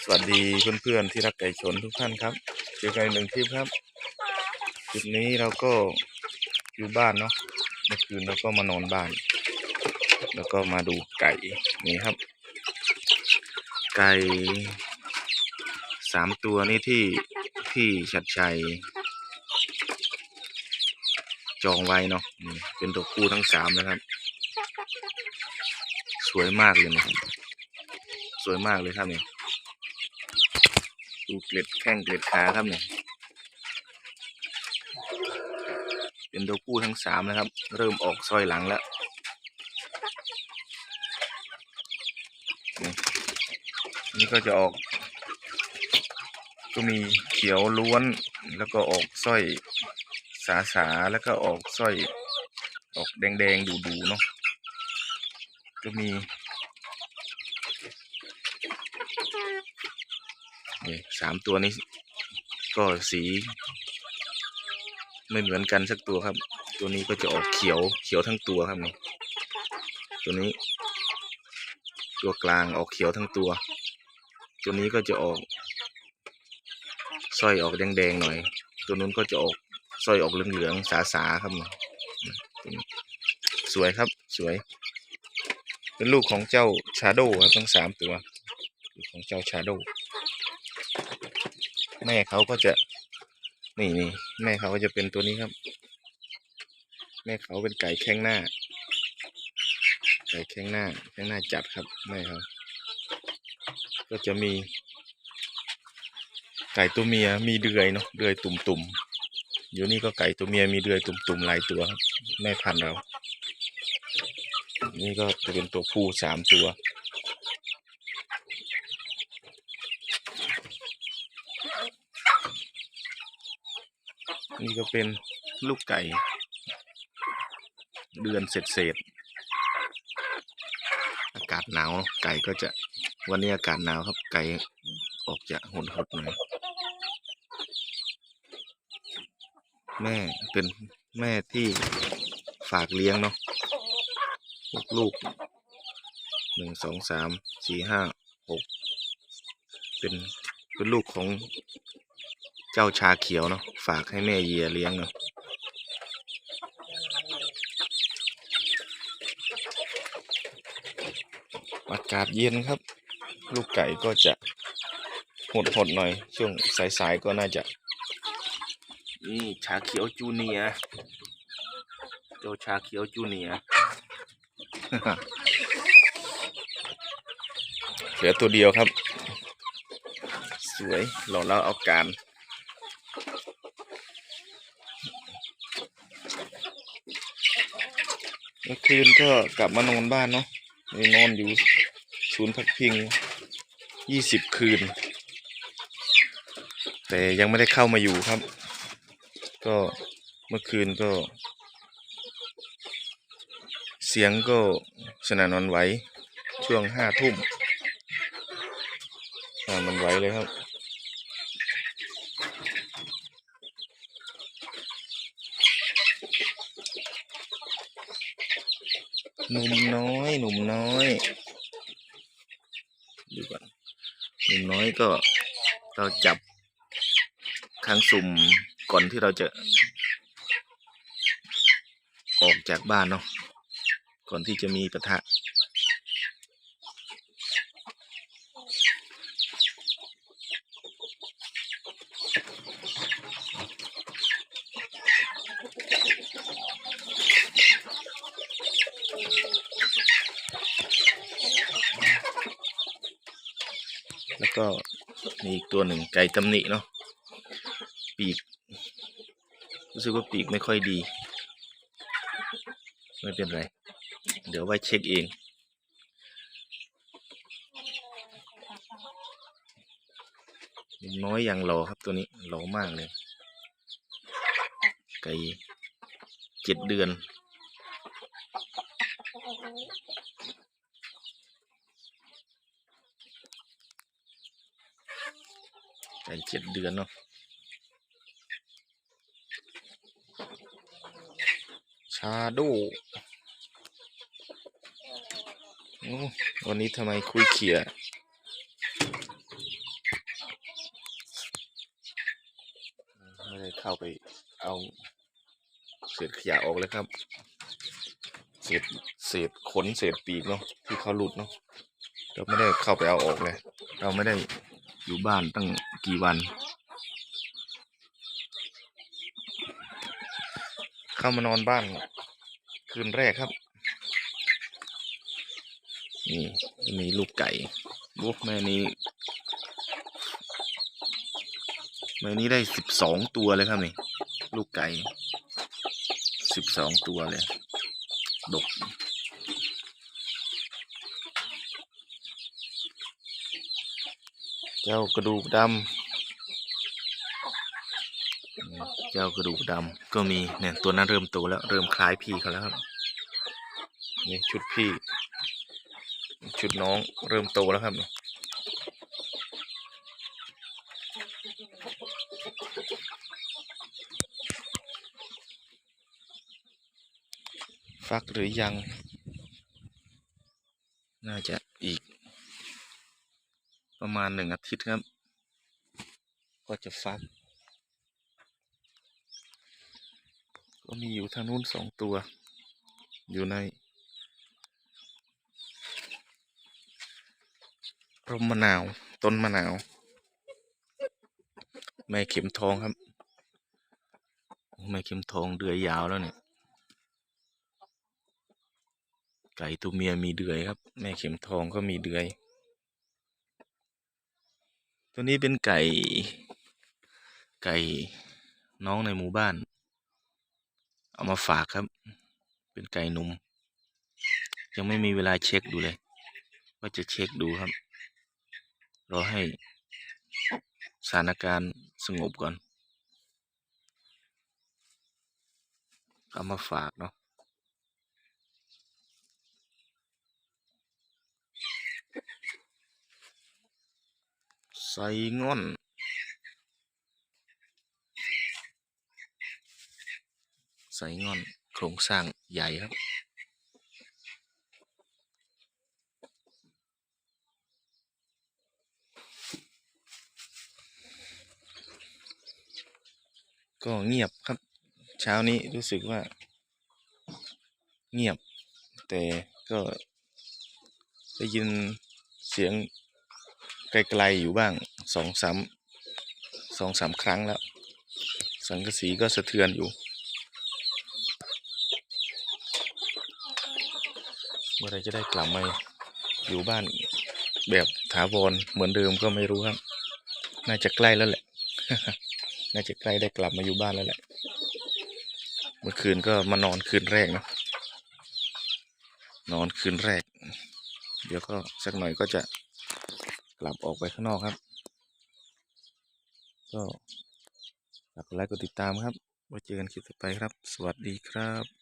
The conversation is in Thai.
สวัสดีเพื่อนๆที่รักไก่ชนทุกท่านครับเจอกันอีกหนึ่งคลิปครับคลิปนี้เราก็อยู่บ้านเนาะเมื่อคืนเราก็มานอนบ้าน แล้วก็มาดูไก่นี่ครับ ไก่สามตัวนี่ที่ที่ชัดชัย จองไว้เนาะนี่เป็นตัวคู่ทั้งสามนะครับ สวยมากเลยนะครับสวยมากเลยครับเนี่ย ดูเกล็ดแข้งเกล็ดขาครับเนี่ยเป็นตัวผู้ทั้งสามนะครับ เริ่มออกซอยหลังแล้วนี่นี่ก็จะออก ก็มีเขียวล้วนแล้วก็ออกสร้อยสาสาแล้วก็ออกสร้อย ออกแดงๆดูๆเนาะก็มี นี่สามตัวนี้ก็สี ไม่เหมือนกันสักตัวครับ ตัวนี้ก็จะออกเขียวเขียวทั้งตัวครับนี่ตัวนี้ ตัวกลางออกเขียวทั้งตัว ตัวนี้ก็จะออกสร้อยออกแดงๆหน่อย ตัวนู้นก็จะออกสร้อยออกเหลืองๆสาๆครับนี่ตัวนี้สวยครับสวย เป็นลูกของเจ้าชาโดครับทั้งสามตัวลูกของเจ้าชาโด แม่เขาก็จะนี่นี่แม่เขาก็จะเป็นตัวนี้ครับ แม่เขาเป็นไก่แข้งหน้า ไก่แข้งหน้าแข้งหน้าจัดครับแม่เขาก็จะมี ไก่ตัวเมียมีเดือยเนาะเดือยตุ่มๆอยู่นี่ก็ไก่ตัวเมียมีเดือยตุ่มๆหลายตัวครับแม่พันธุ์เรา นี่ก็จะเป็นตัวผู้สามตัว นี่ก็เป็นลูกไก่ เดือนเศษเศษๆอากาศหนาวไก่ก็จะวันนี้อากาศหนาวครับไก่ออกจะหดหดหน่อยแม่เป็นแม่ที่ฝากเลี้ยงเนาะลูกลูกหนึ่งสองสามสี่ห้าหกเป็นเป็นลูกของ เจ้าชาเขียวเนาะฝากให้แม่เยียเลี้ยงเนาะอากาศเย็นครับ ลูกไก่ก็จะหดหดหน่อย ช่วงสายๆก็น่าจะนี่ชาเขียวจูเนียเจ้าชาเขียวจูเนียเหลือตัวเดียวครับ สวยรอแล้วเอาการ เมื่อคืนก็กลับมานอนบ้านเนาะนี่นอนอยู่ศูนย์พักพิงยี่สิบคืน แต่ยังไม่ได้เข้ามาอยู่ครับ ก็เมื่อคืนก็ เสียงก็สนั่นหวันไหวช่วงห้าทุ่มอ่ามันไหวเลยครับ หนุ่มน้อย หนุ่มน้อยดูก่อนหนุ่มน้อยก็เราจับครั้งสุ่มก่อนที่เราจะ ออกจากบ้านเนาะก่อนที่จะมีปะทะ แล้วก็มีอีกตัวหนึ่งไก่ตำหนิเนาะปีก รู้สึกว่าปีกไม่ค่อยดี ไม่เป็นไร เดี๋ยวไว้เช็คเองน้อยอย่างหล่อครับตัวนี้หล่อมากเลย ไก่เจ็ดเดือน ในเจ็ดเดือนเนาะชาโดวันนี้ทำไมคุยเขียไม่ได้เข้าไปเอาเศษขยะออกเลยครับ เศษเศษขนเศษปีกเนาะที่เขาหลุดเนาะเราไม่ได้เข้าไปเอาออกเลย เราไม่ได้อยู่บ้านตั้ง กี่วัน เข้ามานอนบ้าน คืนแรกครับ นี่มีลูกไก่ลูกแม่นี้แม่นี้ได้สิบสองตัวเลยครับนี่ลูกไก่สิบสองตัวเลยดก จ้ากระดูกดำเจ้ากระดูกดำก็มีเนี่ยตัวนั้นเริ่มโตแล้ว เริ่มคล้ายพี่เขาแล้วครับนี่ชุดพี่ ชุดน้องเริ่มโตแล้วครับฟักหรือยัง น่าจะอีก ประมาณหนึ่งอาทิตย์ครับ ก็จะฟัก ก็มีอยู่ทางนู้นสองตัว อยู่ในร่มมะนาว ต้นมะนาว แม่เข็มทองครับ แม่เข็มทองเดือยยาวแล้วเนี่ย ไก่ตัวเมียมีเดือยครับ แม่เข็มทองก็มีเดือย ตัวนี้เป็นไก่ ไก่น้องในหมู่บ้าน เอามาฝากครับ เป็นไก่หนุ่ม ยังไม่มีเวลาเช็คดูเลยว่าจะเช็คดูครับ รอให้สถานการณ์สงบก่อน เอามาฝากเนาะ ไซง่อนไซง่อน โครงสร้างใหญ่ครับก็เงียบครับ เช้านี้รู้สึกว่า เงียบ แต่ก็ได้ยินเสียง ไกลๆอยู่บ้างสองสามสองสามครั้งแล้ว สังกะสีก็สะเทือนอยู่ เมื่อไรจะได้กลับมาอยู่บ้านแบบถาวรเหมือนเดิมก็ไม่รู้ครับ น่าจะใกล้แล้วแหละ น่าจะใกล้ได้กลับมาอยู่บ้านแล้วแหละ เมื่อคืนก็มานอนคืนแรกนะ นอนคืนแรก เดี๋ยวก็สักหน่อยก็จะ กลับออกไปข้างนอกครับ ก็ฝากกดไลค์กดติดตามครับไว้เจอกันคลิปต่อไปครับ สวัสดีครับ